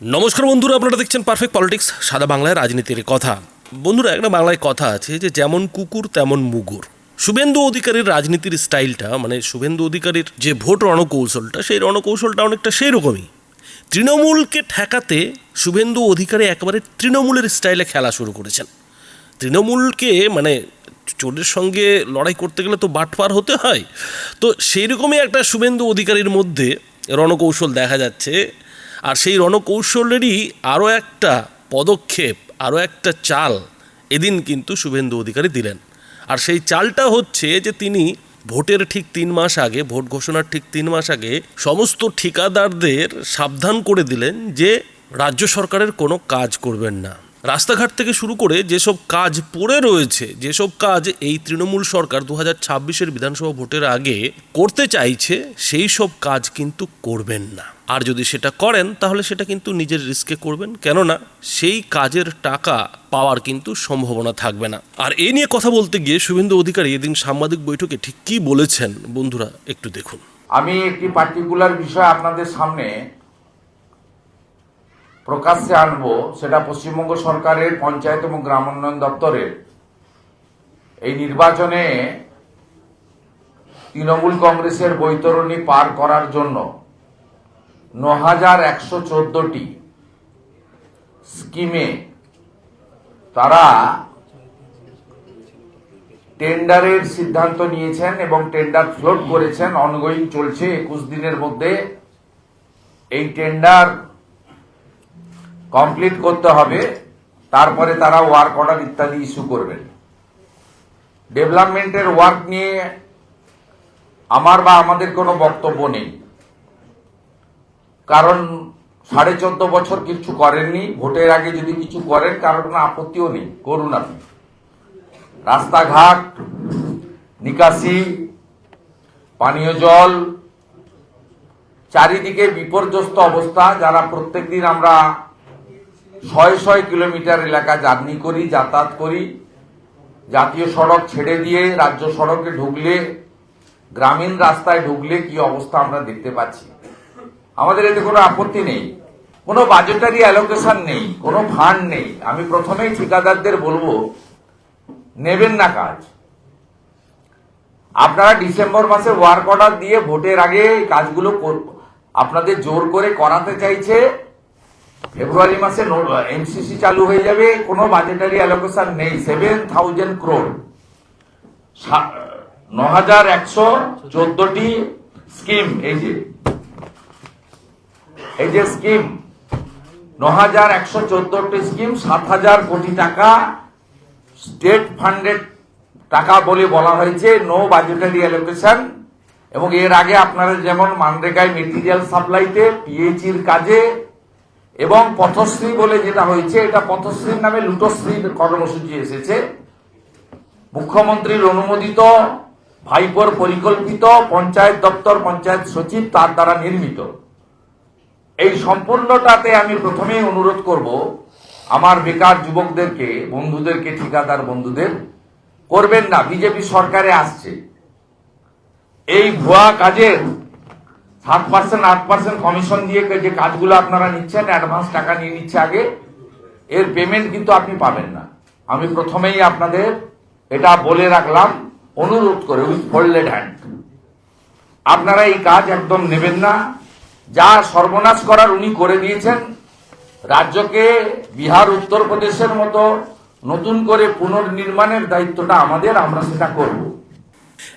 নমস্কার বন্ধুরা, আপনারা দেখছেন পারফেক্ট পলিটিক্স সাদা বাংলায় রাজনীতির কথা। বন্ধুরা, একটা বাংলায় কথা আছে যে যেমন কুকুর, তেমন মুগুর। শুভেন্দু অধিকারীর রাজনীতির স্টাইলটা মানে শুভেন্দু অধিকারীর যে ভোট রণকৌশলটা, সেই রণকৌশলটা অনেকটা সেই রকমই তৃণমূলকে ঠেকাতে শুভেন্দু অধিকারী একেবারে তৃণমূলের স্টাইলে খেলা শুরু করেছেন। তৃণমূলকে মানে চোরের সঙ্গে লড়াই করতে গেলে তো বাটপার হতে হয়। তো সেই রকমই একটা শুভেন্দু অধিকারীর মধ্যে রণকৌশল দেখা যাচ্ছে। আর সেই রণকৌশলেরই আরও একটা পদক্ষেপ, আরও একটা চাল এদিন কিন্তু শুভেন্দু অধিকারী দিলেন। আর সেই চালটা হচ্ছে যে তিনি ভোটের ঠিক তিন মাস আগে, ভোট ঘোষণার ঠিক তিন মাস আগে সমস্ত ঠিকাদারদের সাবধান করে দিলেন যে রাজ্য সরকারের কোনো কাজ করবেন না। রাস্তাঘাট থেকে শুরু করে যেসব কাজ পড়ে রয়েছে, যেসব কাজ এই তৃণমূল সরকার দু হাজার ছাব্বিশের বিধানসভা ভোটের আগে করতে চাইছে, সেই সব কাজ কিন্তু করবেন না। আর যদি সেটা করেন, তাহলে সেটা কিন্তু নিজের রিস্কে করবেন। কেননা, সেই কাজের টাকা পাওয়ার কিন্তু সম্ভাবনা থাকবে না। আর এই নিয়ে কথা বলতে গিয়ে শুভেন্দু অধিকারী এদিন সাংবাদিক বৈঠকে ঠিক কী বলেছেন? বন্ধুরা, একটু দেখুন। আমি একটি পার্টিকুলার বিষয় আপনাদের সামনে প্রকাশ্যে আনব সেটা পশ্চিমবঙ্গ সরকারের, পঞ্চায়েত এবং গ্রাম উন্নয়ন দপ্তরের। এই নির্বাচনে তৃণমূল কংগ্রেসের বৈতরণী পার করার জন্য ন হাজার একশো চোদ্দটি স্কিমে তারা টেন্ডারের সিদ্ধান্ত নিয়েছেন এবং টেন্ডার ফ্লোট করেছেন। অনগোয়িং চলছে। একুশ দিনের মধ্যে এই টেন্ডার কমপ্লিট করতে হবে, তারপরে তারা ওয়ার্ক অর্ডার ইত্যাদি ইস্যু করবেন। ডেভেলপমেন্টের ওয়ার্ক নিয়ে আমার বা আমাদের কোনো বক্তব্য নেই। কারণ সাড়ে চোদ্দ বছর কিছু করেননি, ভোটের আগে যদি কিছু করেন কারণ কোনো আপত্তিও নেই, করুন আপনি। রাস্তাঘাট, নিকাশি, পানীয় জল, চারিদিকে বিপর্যস্ত অবস্থা, যারা প্রত্যেকদিন আমরা শয়ে ছয় কিলোমিটার এলাকা জার্নি করি, যাতায়াত করি। জাতীয় সড়ক ছেড়ে দিয়ে রাজ্য সড়কে ঢুকলে, গ্রামীণ রাস্তায় ঢুকলে কি অবস্থা আমরা দেখতে পাচ্ছি। আমাদের এতে কোনো আপত্তি নেই। কোনো বাজেটারি অ্যালোকেশন নেই, কোনো ফান্ড নেই। আমি প্রথমেই ঠিকাদারদের বলব, নেবেন না কাজ। আপনারা ডিসেম্বর মাসে ওয়ার্ক অর্ডার দিয়ে ভোটের আগে কাজগুলো আপনাদের জোর করে করাতে চাইছে ফেব্রুয়ারি মাসে এমসিসি চালু হয়ে যাবে, কোনো বাজেটারি অ্যালোকেশন নেই সেভেন থাউজেন্ড ক্রোড ন হাজার একশো চোদ্দটি স্কিম এই যে এই যে স্কিম ন হাজার একশো চোদ্দটি স্কিম সাত হাজার কোটি টাকা স্টেট ফান্ডেড টাকা বলে বলা হয়েছে নো বাজেটারি অ্যালোকেশন এবং এর আগে আপনারা যেমন মানরেগায় মেটেরিয়াল সাপ্লাইতে পিএইচির কাজে এবং পথশ্রী বলে যেটা হয়েছে, এটা পথশ্রীর নামে লুটশ্রীর কর্মসূচি এসেছে। মুখ্যমন্ত্রীর অনুমোদিত, ভাইপোর পরিকল্পিত, পঞ্চায়েত দপ্তর, পঞ্চায়েত সচিব তার দ্বারা নির্মিত। এই সম্পূর্ণটাতে আমি প্রথমেই অনুরোধ করব, আমার বেকার যুবকদেরকে, বন্ধুদেরকে, ঠিকাদার বন্ধুদের, করবেন না, বিজেপি সরকারে আসছে। এই ভুয়া কাজের সাত পার্সেন্ট আট পার্সেন্ট কমিশন দিয়ে যে কাজগুলো আপনারা নিচ্ছেন অ্যাডভান্স টাকা নিয়ে নিচ্ছে আগে, এর পেমেন্ট কিন্তু আপনি পাবেন না। আমি প্রথমেই আপনাদের এটা বলে রাখলাম, অনুরোধ করে, উইথ ফোল্ডেড হ্যান্ড আপনারা এই কাজ একদম নেবেন না। যা সর্বনাশ করার উনি করে দিয়েছেন, রাজ্যকে বিহার, উত্তরপ্রদেশের মতো নতুন করে পুনর্নির্মাণের দায়িত্বটা আমাদের, আমরা সেটা করব।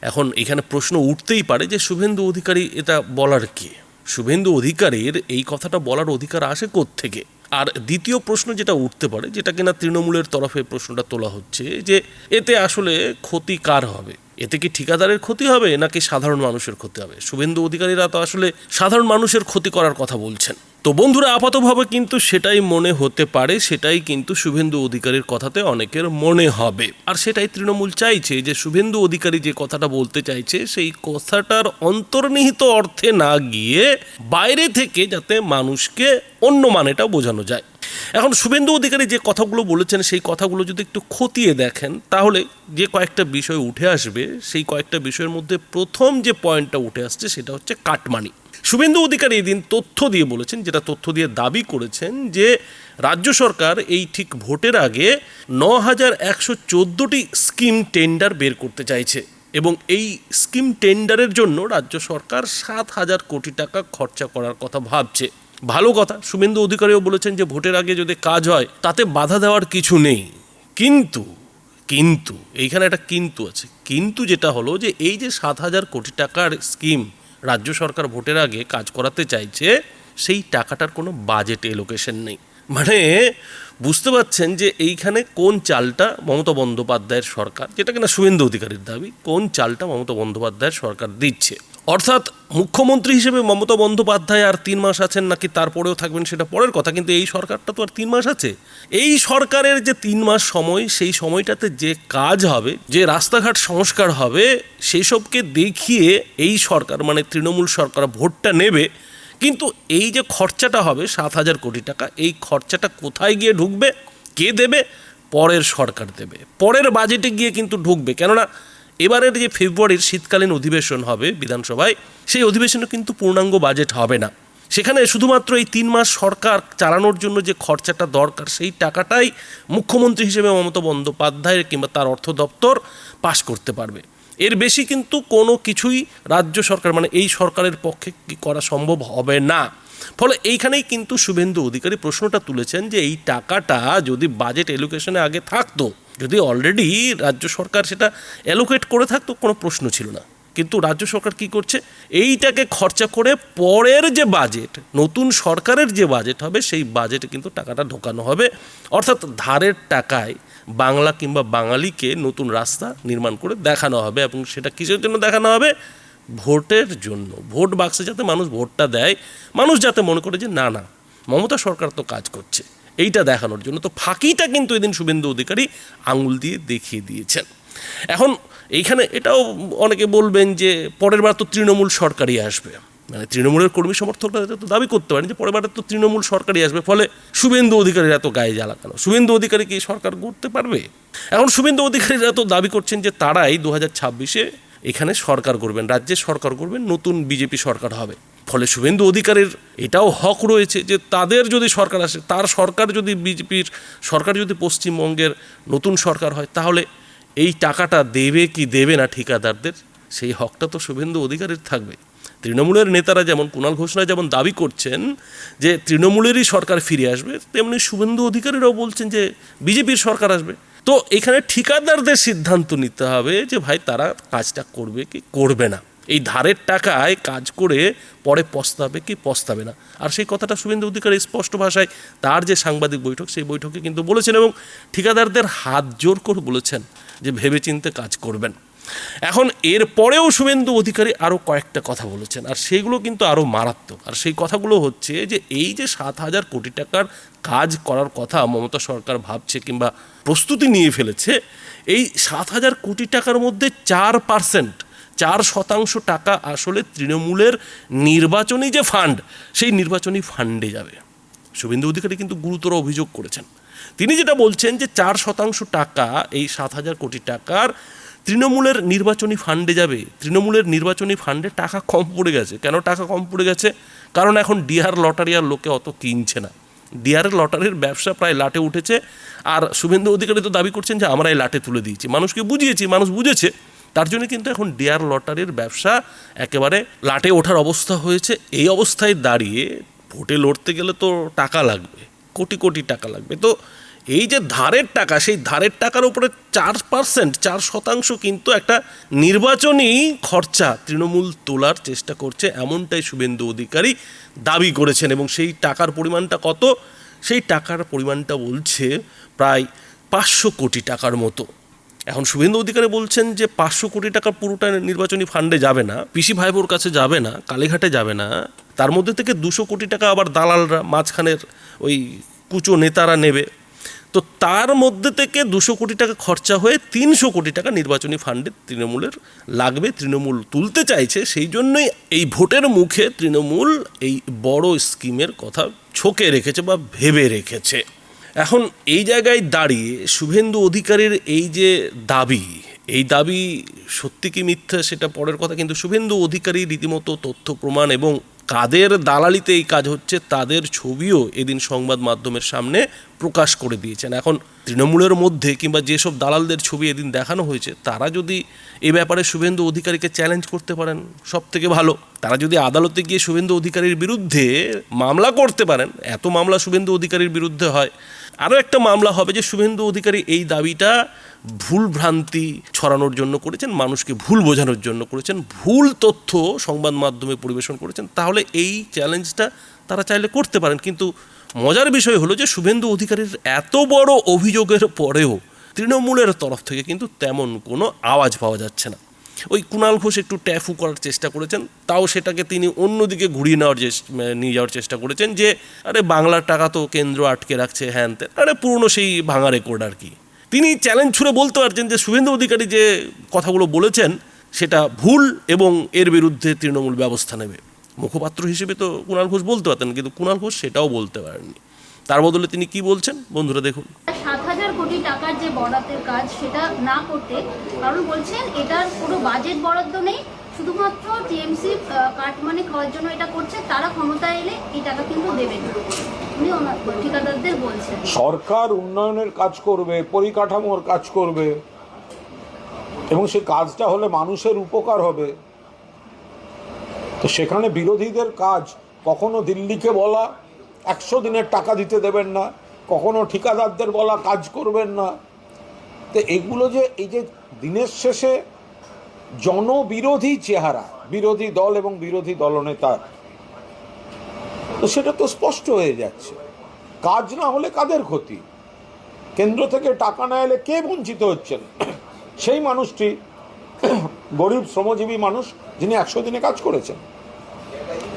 এখন এখানে প্রশ্ন উঠতেই পারে যে শুভেন্দু অধিকারী এটা বলার কে? শুভেন্দু অধিকারীর এই কথাটা বলার অধিকার আসে থেকে আর দ্বিতীয় প্রশ্ন যেটা উঠতে পারে, যেটা কিনা তৃণমূলের তরফে প্রশ্নটা তোলা হচ্ছে, যে এতে আসলে ক্ষতি কার হবে? এতে কি ঠিকাদারের ক্ষতি হবে নাকি সাধারণ মানুষের ক্ষতি হবে? শুভেন্দু অধিকারীরা তো আসলে সাধারণ মানুষের ক্ষতি করার কথা বলছেন। তো বন্ধুরা, আপাতভাবে কিন্তু সেটাই মনে হতে পারে, সেটাই কিন্তু শুভেন্দু অধিকারীর কথাতে অনেকের মনে হবে। আর সেটাই তৃণমূল চাইছে যে শুভেন্দু অধিকারী যে কথাটা বলতে চাইছে, সেই কথাটার অন্তর্নিহিত অর্থে না গিয়ে বাইরে থেকে যাতে মানুষকে অন্য মানেটা বোঝানো যায়। এখন শুভেন্দু অধিকারী যে কথাগুলো বলেছেন, সেই কথাগুলো যদি একটু খতিয়ে দেখেন, তাহলে যে কয়েকটা বিষয় উঠে আসবে, সেই কয়েকটা বিষয়ের মধ্যে প্রথম যে পয়েন্টটা উঠে আসছে, সেটা হচ্ছে কাটমানি। শুভেন্দু অধিকারী এই দিন তথ্য দিয়ে বলেছেন, যেটা তথ্য দিয়ে দাবি করেছেন যে রাজ্য সরকার এই ঠিক ভোটের আগে ন হাজার একশো চোদ্দোটি স্কিম টেন্ডার বের করতে চাইছে এবং এই স্কিম টেন্ডারের জন্য রাজ্য সরকার সাত হাজার কোটি টাকা খরচা করার কথা ভাবছে। ভালো কথা, শুভেন্দু অধিকারীও বলেছেন যে ভোটের আগে যদি কাজ হয়, তাতে বাধা দেওয়ার কিছু নেই। কিন্তু কিন্তু, এইখানে একটা কিন্তু আছে। কিন্তু যেটা হলো যে এই যে সাত হাজার কোটি টাকার স্কিম রাজ্য সরকার ভোটের আগে কাজ করাতে চাইছে, সেই টাকাটার কোনো বাজেট এলোকেশন নেই। মানে বুঝতে পারছেন যে এইখানে কোন চালটা মমতা বন্দ্যোপাধ্যায়ের সরকার, যেটা কিনা শুভেন্দু অধিকারীর দাবি, কোন চালটা মমতা বন্দ্যোপাধ্যায়ের সরকার দিচ্ছে। অর্থাৎ মুখ্যমন্ত্রী হিসেবে মমতা বন্দ্যোপাধ্যায় আর তিন মাস আছেন নাকি তারপরেও থাকবেন সেটা পরের কথা, কিন্তু এই সরকারটা তো আর তিন মাস আছে। এই সরকারের যে তিন মাস সময়, সেই সময়টাতে যে কাজ হবে, যে রাস্তাঘাট সংস্কার হবে সেই সবকে দেখিয়ে এই সরকার মানে তৃণমূল সরকার ভোটটা নেবে। কিন্তু এই যে খরচাটা হবে সাত হাজার কোটি টাকা, এই খরচাটা কোথায় গিয়ে ঢুকবে, কে দেবে? পরের সরকার দেবে। পরের বাজেটে গিয়ে কিন্তু ঢুকবে। কেননা এবারের যে ফেব্রুয়ারির শীতকালীন অধিবেশন হবে বিধানসভায়, সেই অধিবেশনে কিন্তু পূর্ণাঙ্গ বাজেট হবে না। সেখানে শুধুমাত্র এই তিন মাস সরকার চালানোর জন্য যে খরচাটা দরকার, সেই টাকাটাই মুখ্যমন্ত্রী হিসেবে মমতা বন্দ্যোপাধ্যায় কিংবা তার অর্থ দপ্তর পাশ করতে পারবে। এর বেশি কিন্তু কোনো কিছুই রাজ্য সরকার মানে এই সরকারের পক্ষে কি করা সম্ভব হবে না। ফলে এইখানেই কিন্তু শুভেন্দু অধিকারী প্রশ্নটা তুলেছেন যে এই টাকাটা যদি বাজেট এলোকেশনে আগে থাকতো যদি অলরেডি রাজ্য সরকার সেটা অ্যালোকেট করে থাকতো কোনো প্রশ্ন ছিল না। কিন্তু রাজ্য সরকার কি করছে? এইটাকে খরচা করে পরের যে বাজেট নতুন সরকারের যে বাজেট হবে, সেই বাজেটে কিন্তু টাকাটা ঢোকানো হবে। অর্থাৎ ধারের টাকায় বাংলা কিংবা বাঙালিকে নতুন রাস্তা নির্মাণ করে দেখানো হবে এবং সেটা কিসের জন্য দেখানো হবে? ভোটের জন্য। ভোট বাক্সে যাতে মানুষ ভোটটা দেয়, মানুষ যাতে মনে করে যে না না, মমতা সরকার তো কাজ করছে। এইটা দেখানোর জন্য। তো ফাঁকিটা কিন্তু এদিন শুভেন্দু অধিকারী আঙুল দিয়ে দেখিয়ে দিয়েছেন। এখন এইখানে এটাও অনেকে বলবেন যে পরের বার তো তৃণমূল সরকারই আসবে। মানে তৃণমূলের কর্মী সমর্থকরা তো দাবি করতে পারেন যে পরের বার তো তৃণমূল সরকারই আসবে। ফলে শুভেন্দু অধিকারীর এত গায়ে জ্বালা কেন? শুভেন্দু অধিকারী কি সরকার করতে পারবে? এখন শুভেন্দু অধিকারীরা তো দাবি করছেন যে তারাই দু হাজার ছাব্বিশে এখানে সরকার করবেন রাজ্যে সরকার করবেন নতুন বিজেপি সরকার হবে। ফলে শুভেন্দু অধিকারের এটাও হক রয়েছে যে তাদের যদি সরকার আসে, তার সরকার যদি বিজেপির সরকার যদি পশ্চিমবঙ্গের নতুন সরকার হয়, তাহলে এই টাকাটা দেবে কি দেবে না ঠিকাদারদের? সেই হকটা তো শুভেন্দু অধিকারের থাকবে। তৃণমূলের নেতারা যেমন কুণাল ঘোষণা যেমন দাবি করছেন যে তৃণমূলেরই সরকার ফিরে আসবে, তেমনি শুভেন্দু অধিকারীরাও বলছেন যে বিজেপির সরকার আসবে। তো এখানে ঠিকাদারদের সিদ্ধান্ত নিতে হবে যে ভাই তারা কাজটা করবে কি করবে না। এই ধারের টাকায় কাজ করে পরে পস্তাবে কি পস্তাবে না। আর সেই কথাটা শুভেন্দু অধিকারী স্পষ্ট ভাষায় তার যে সাংবাদিক বৈঠক, সেই বৈঠকে কিন্তু বলেছেন এবং ঠিকাদারদের হাত জোর করে বলেছেন যে ভেবেচিন্তে কাজ করবেন। এখন এর পরেও শুভেন্দু অধিকারী আরও কয়েকটা কথা বলেছেন আর সেগুলো কিন্তু আরও মারাত্মক। আর সেই কথাগুলো হচ্ছে যে এই যে সাত হাজার কোটি টাকার কাজ করার কথা মমতা সরকার ভাবছে কিংবা প্রস্তুতি নিয়ে ফেলেছে, এই সাত হাজার কোটি টাকার মধ্যে চার পার্সেন্ট চার শতাংশ টাকা আসলে তৃণমূলের নির্বাচনী যে ফান্ড, সেই নির্বাচনী ফান্ডে যাবে। শুভেন্দু অধিকারী কিন্তু গুরুতর অভিযোগ করেছেন। তিনি যেটা বলছেন যে চার শতাংশ টাকা, এই সাত হাজার কোটি টাকার তৃণমূলের নির্বাচনী ফান্ডে যাবে। তৃণমূলের নির্বাচনী ফান্ডে টাকা কম পড়ে গেছে। কেন টাকা কম পড়ে গেছে? কারণ এখন ডিহার লটারি আর লোকে অত কিনছে না। ডিআরের লটারির ব্যবসা প্রায় লাটে উঠেছে। আর শুভেন্দু অধিকারী তো দাবি করছেন যে আমরা এই লাটে তুলে দিয়েছি। মানুষকে বুঝিয়েছি, মানুষ বুঝেছে। তার জন্য কিন্তু এখন ডিয়ার লটারির ব্যবসা একেবারে লাটে ওঠার অবস্থা হয়েছে। এই অবস্থায় দাঁড়িয়ে ভোটে লড়তে গেলে তো টাকা লাগবে, কোটি কোটি টাকা লাগবে। তো এই যে ধারের টাকা, সেই ধারের টাকার উপরে চার পার্সেন্ট, চার শতাংশ কিন্তু একটা নির্বাচনী খরচা তৃণমূল তোলার চেষ্টা করছে, এমনটাই শুভেন্দু অধিকারী দাবি করেছেন। এবং সেই টাকার পরিমাণটা কত? সেই টাকার পরিমাণটা বলছে প্রায় পাঁচশো কোটি টাকার মতো। এখন শুভেন্দু অধিকারী বলছেন যে পাঁচশো কোটি টাকা পুরোটা নির্বাচনী ফান্ডে যাবে না, পিসি ভাইবোর কাছে যাবে না, কালীঘাটে যাবে না, তার মধ্যে থেকে দুশো কোটি টাকা আবার দালালরা মাঝখানের ওই কুচো নেতারা নেবে। তো তার মধ্যে থেকে দুশো কোটি টাকা খরচা হয়ে তিনশো কোটি টাকা নির্বাচনী ফান্ডে তৃণমূলের লাগবে, তৃণমূল তুলতে চাইছে, সেই জন্যই এই ভোটের মুখে তৃণমূল এই বড় স্কিমের কথা ছকে রেখেছে বা ভেবে রেখেছে। এখন এই জায়গায় দাঁড়িয়ে শুভেন্দু অধিকারীর এই যে দাবি, এই দাবি সত্যি কি মিথ্যা সেটা পরের কথা, কিন্তু শুভেন্দু অধিকারী রীতিমতো তথ্য, প্রমাণ এবং কাদের দালালিতে এই কাজ হচ্ছে তাদের ছবিও এদিন সংবাদ মাধ্যমের সামনে প্রকাশ করে দিয়েছেন। এখন তৃণমূলের মধ্যে কিংবা যেসব দালালদের ছবি এদিন দেখানো হয়েছে, তারা যদি এ ব্যাপারে শুভেন্দু অধিকারীকে চ্যালেঞ্জ করতে পারেন সব থেকে ভালো। তারা যদি আদালতে গিয়ে শুভেন্দু অধিকারীর বিরুদ্ধে মামলা করতে পারেন, এত মামলা শুভেন্দু অধিকারীর বিরুদ্ধে হয় আরও একটা মামলা হবে যে শুভেন্দু অধিকারী এই দাবিটা ভুল ভ্রান্তি ছড়ানোর জন্য করেছেন, মানুষকে ভুল বোঝানোর জন্য করেছেন, ভুল তথ্য সংবাদ মাধ্যমে পরিবেশন করেছেন, তাহলে এই চ্যালেঞ্জটা তারা চাইলে করতে পারেন। কিন্তু মজার বিষয় হলো যে শুভেন্দু অধিকারীর এত বড় অভিযোগের পরেও তৃণমূলের তরফ থেকে কিন্তু তেমন কোনো আওয়াজ পাওয়া যাচ্ছে না। ওই কুণাল ঘোষ একটু ট্যাফু করার চেষ্টা করেছেন, তাও সেটাকে তিনি অন্যদিকে ঘুরিয়ে নেওয়ার নিয়ে যাওয়ার চেষ্টা করেছেন যে, আরে বাংলার টাকা তো কেন্দ্র আটকে রাখছে, হ্যান ত্যান, আরে পুরনো সেই ভাঙা রেকর্ড আর কি। তিনি চ্যালেঞ্জ ছুড়ে বলতে পারছেন যে, শুভেন্দু অধিকারী যে কথাগুলো বলেছেন, সেটা ভুল এবং এর বিরুদ্ধে তৃণমূল ব্যবস্থা নেবে। মুখপাত্র হিসেবে তো কুণাল ঘোষ বলতে পারতেন, কিন্তু কুণাল ঘোষ সেটাও বলতে পারেননি। তার বদলে তিনি কি বলছেন? বন্ধুরা দেখুন। কোটি টাকার যে বরাদ্দের কাজ সেটা না করতে কারণ বলছেন এটার কোনো বাজেট বরাদ্দ নেই। শুধুমাত্র টিএমসি কাটমানি খাওয়ার জন্য এটা করছে, তারা ক্ষমতায় এলে এই টাকা কিন্তু দেবেন উনি ঠিকাদারদের বলছেন। সরকার উন্নয়নের কাজ করবে, পরিকাঠামোর কাজ করবে, এবং সেই কাজটা হলে মানুষের উপকার হবে। তো সেখানে বিরোধীদের কাজ কখনো দিল্লিকে বলা, একশো দিনের টাকা দিতে দেবেন না। কখনো ঠিকাদারদের বলা কাজ করবেন না। তো এগুলো যে, এই যে দিনের শেষে জনবিরোধী চেহারা, বিরোধী দল এবং বিরোধী দলনেতার তো সেটা তো স্পষ্ট হয়ে যাচ্ছে। কাজ না হলে কাদের ক্ষতি? কেন্দ্র থেকে টাকা না এলে কে বঞ্চিত হচ্ছেন? সেই মানুষটি গরিব শ্রমজীবী মানুষ যিনি একশো দিনে কাজ করেছেন।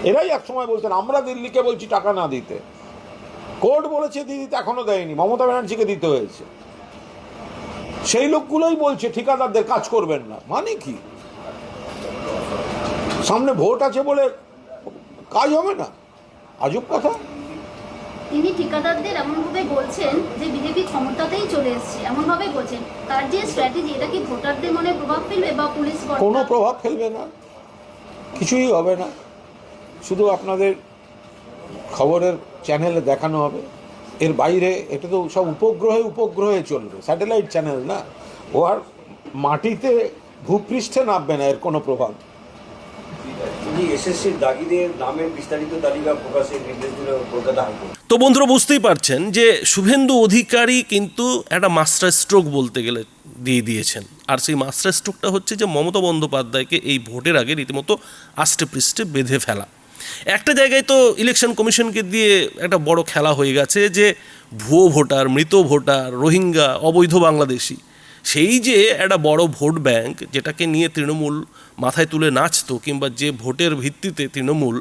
এরাই একসময় বলছেন, আমরা দিল্লিকে বলছি টাকা না দিতে। কোর্ট বলেছে দিয়ে দিতে এখনও দেয়নি। মমতা ব্যানার্জিকে দিতে হয়েছে। সেই লোকগুলোই বলছে ঠিকাদারদের কাজ করবেন না। মানে কি? সামনে ভোট আছে বলে কাজ হবে না? আজব কথা। তিনি ঠিকাদারদের এমনভাবে বলছেন যে বিজেপি ক্ষমতাতেই চলে এসছে। এমনভাবে বলছেন। তার যে স্ট্র্যাটেজি এটা কি ভোটারদের মনে প্রভাব ফেলবে বা পুলিশ কোনো প্রভাব ফেলবে না। কিছুই হবে না। শুধু আপনাদের খবরের চ্যানেলে দেখানো হবে। এর বাইরে এটা তো সব উপগ্রহে উপগ্রহে চলবে স্যাটেলাইট চ্যানেল না। ও আর মাটিতে ভূপৃষ্ঠে নামবে না এর কোনো প্রভাব। তো বন্ধুরা বুঝতেই পারছেন যে শুভেন্দু অধিকারী কিন্তু একটা মাস্টার স্ট্রোক বলতে গেলে দিয়ে দিয়েছেন। আর সেই মাস্টার স্ট্রোকটা হচ্ছে যে মমতা বন্দ্যোপাধ্যায়কে এই ভোটের আগে রীতিমতো আষ্টে পৃষ্ঠে বেঁধে ফেলা। একটা জায়গায় তো ইলেকশন কমিশনকে দিয়ে একটা বড় খেলা হয়ে গেছে যে ভুয়ো ভোটার, মৃত ভোটার, রোহিঙ্গা, অবৈধ বাংলাদেশি, সেই যে একটা বড় ভোট ব্যাংক যেটাকে নিয়ে তৃণমূল মাথায় তুলে নাচতো কিংবা যে ভোটের ভিত্তিতে তৃণমূল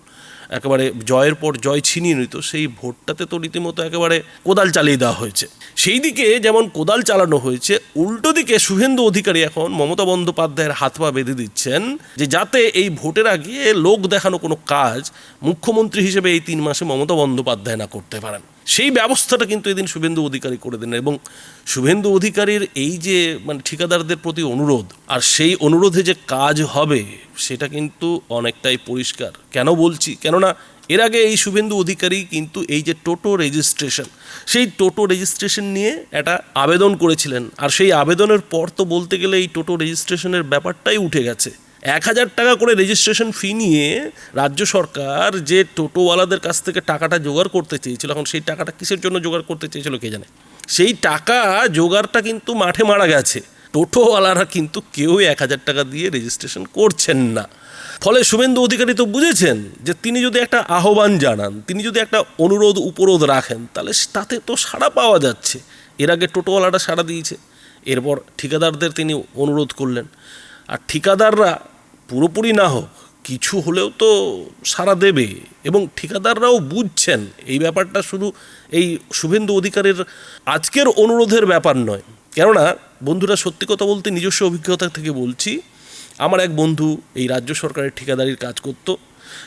একেবারে জয়ের পর জয় ছিনিয়ে নিত, সেই ভোটটাতে তো রীতিমতো একেবারে কোদাল চালিয়ে দেওয়া হয়েছে। সেই দিকে যেমন কোদাল চালানো হয়েছে, উল্টো দিকে শুভেন্দু অধিকারী এখন মমতা বন্দ্যোপাধ্যায়ের হাত পা বেঁধে দিচ্ছেন যে যাতে এই ভোটের আগে লোক দেখানো কোনো কাজ মুখ্যমন্ত্রী হিসেবে এই তিন মাসে মমতা বন্দ্যোপাধ্যায় না করতে পারেন। সেই ব্যবস্থাটা কিন্তু এদিন শুভেন্দু অধিকারী করে দেন এবং শুভেন্দু অধিকারীর এই যে মানে ঠিকাদারদের প্রতি অনুরোধ আর সেই অনুরোধে যে কাজ হবে সেটা কিন্তু অনেকটাই পরিষ্কার। কেন বলছি? কেননা এর আগে এই শুভেন্দু অধিকারী কিন্তু এই যে টোটো রেজিস্ট্রেশন, সেই টোটো রেজিস্ট্রেশন নিয়ে একটা আবেদন করেছিলেন। আর সেই আবেদনের পর তো বলতে গেলে এই টোটো রেজিস্ট্রেশনের ব্যাপারটাই উঠে গেছে। এক হাজার টাকা করে রেজিস্ট্রেশন ফি নিয়ে রাজ্য সরকার যে টোটোওয়ালাদের কাছ থেকে টাকাটা জোগাড় করতে চেয়েছিল, এখন সেই টাকাটা কিসের জন্য জোগাড় করতে চেয়েছিল কে জানে? সেই টাকা জোগাড়টা কিন্তু মাঠে মারা গেছে। টোটোওয়ালারা কিন্তু কেউ এক হাজার টাকা দিয়ে রেজিস্ট্রেশন করছেন না। ফলে শুভেন্দু অধিকারী তো বুঝেছেন যে তিনি যদি একটা আহ্বান জানান, তিনি যদি একটা অনুরোধ, উপরোধ রাখেন, তাহলে তাতে তো সাড়া পাওয়া যাচ্ছে। এর আগে টোটোওয়ালাটা সাড়া দিয়েছে। এরপর ঠিকাদারদের তিনি অনুরোধ করলেন। আর ঠিকাদাররা পুরোপুরি না হোক, কিছু হলেও তো সারা দেবে। এবং ঠিকাদাররাও বুঝছেন, এই ব্যাপারটা শুধু এই শুভেন্দু অধিকারের আজকের অনুরোধের ব্যাপার নয়। কেননা, বন্ধুরা, সত্যি কথা বলতে নিজস্ব অভিজ্ঞতা থেকে বলছি, আমার এক বন্ধু এই রাজ্য সরকারের ঠিকাদারির কাজ করত।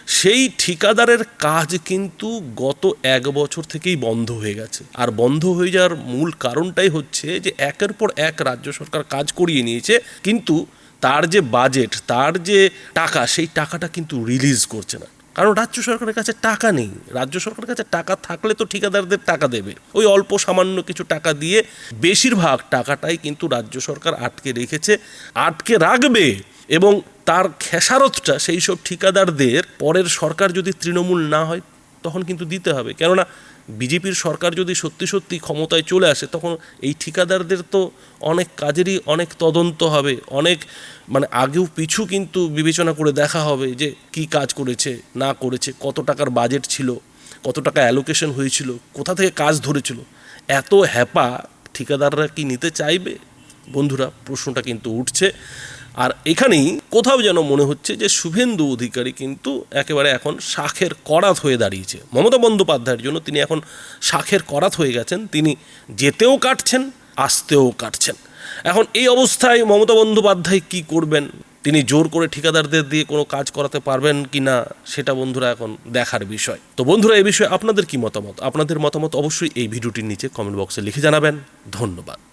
সেই ঠিকাদারের কাজ কিন্তু গত এক বছর থেকেই বন্ধ হয়ে গেছে। আর বন্ধ হয়ে যাওয়ার মূল কারণটাই হচ্ছে যে, একের পর এক রাজ্য সরকার কাজ করিয়ে নিয়েছে। কিন্তু তার যে বাজেট তার যে টাকা, সেই টাকাটা কিন্তু রিলিজ করছে না। কারণ রাজ্য সরকারের কাছে টাকা নেই। রাজ্য সরকারের কাছে টাকা থাকলে তো ঠিকাদারদের টাকা দেবে। ওই অল্প সামান্য কিছু টাকা দিয়ে বেশিরভাগ টাকাটাই কিন্তু রাজ্য সরকার আটকে রেখেছে, আটকে রাখবে এবং তার খেসারতটা সেই সব ঠিকাদারদের পরের সরকার যদি তৃণমূল না হয়, তখন কিন্তু দিতে হবে। কেননা বিজেপির সরকার যদি সত্যি সত্যি ক্ষমতায় চলে আসে, তখন এই ঠিকাদারদের তো অনেক কাজেরই অনেক তদন্ত হবে, অনেক মানে আগেও পিছু কিন্তু বিবেচনা করে দেখা হবে যে কি কাজ করেছে, না করেছে, কত টাকার বাজেট ছিল, কত টাকা অ্যালোকেশন হয়েছিল, কোথা থেকে কাজ ধরেছিল। এত হ্যাপা ঠিকাদাররা কি নিতে চাইবে? বন্ধুরা, প্রশ্নটা কিন্তু উঠছে। আর এখানেই কোথাও যেন মনে হচ্ছে যে শুভেন্দু অধিকারী কিন্তু একেবারে এখন শাখের করাত হয়ে দাঁড়িয়েছে। মমতা বন্দ্যোপাধ্যায়ের জন্য তিনি এখন শাখের করাত হয়ে গেছেন। তিনি যেতেও কাটছেন, আসতেও কাটছেন। এখন এই অবস্থায় মমতা বন্দ্যোপাধ্যায় কি করবেন? তিনি জোর করে ঠিকাদারদের দিয়ে কোনো কাজ করাতে পারবেন কি না, সেটা বন্ধুরা এখন দেখার বিষয়। তো বন্ধুরা এই বিষয়ে আপনাদের কি মতামত? আপনাদের মতামত অবশ্যই এই ভিডিওটির নিচে কমেন্ট বক্সে লিখে জানাবেন। ধন্যবাদ।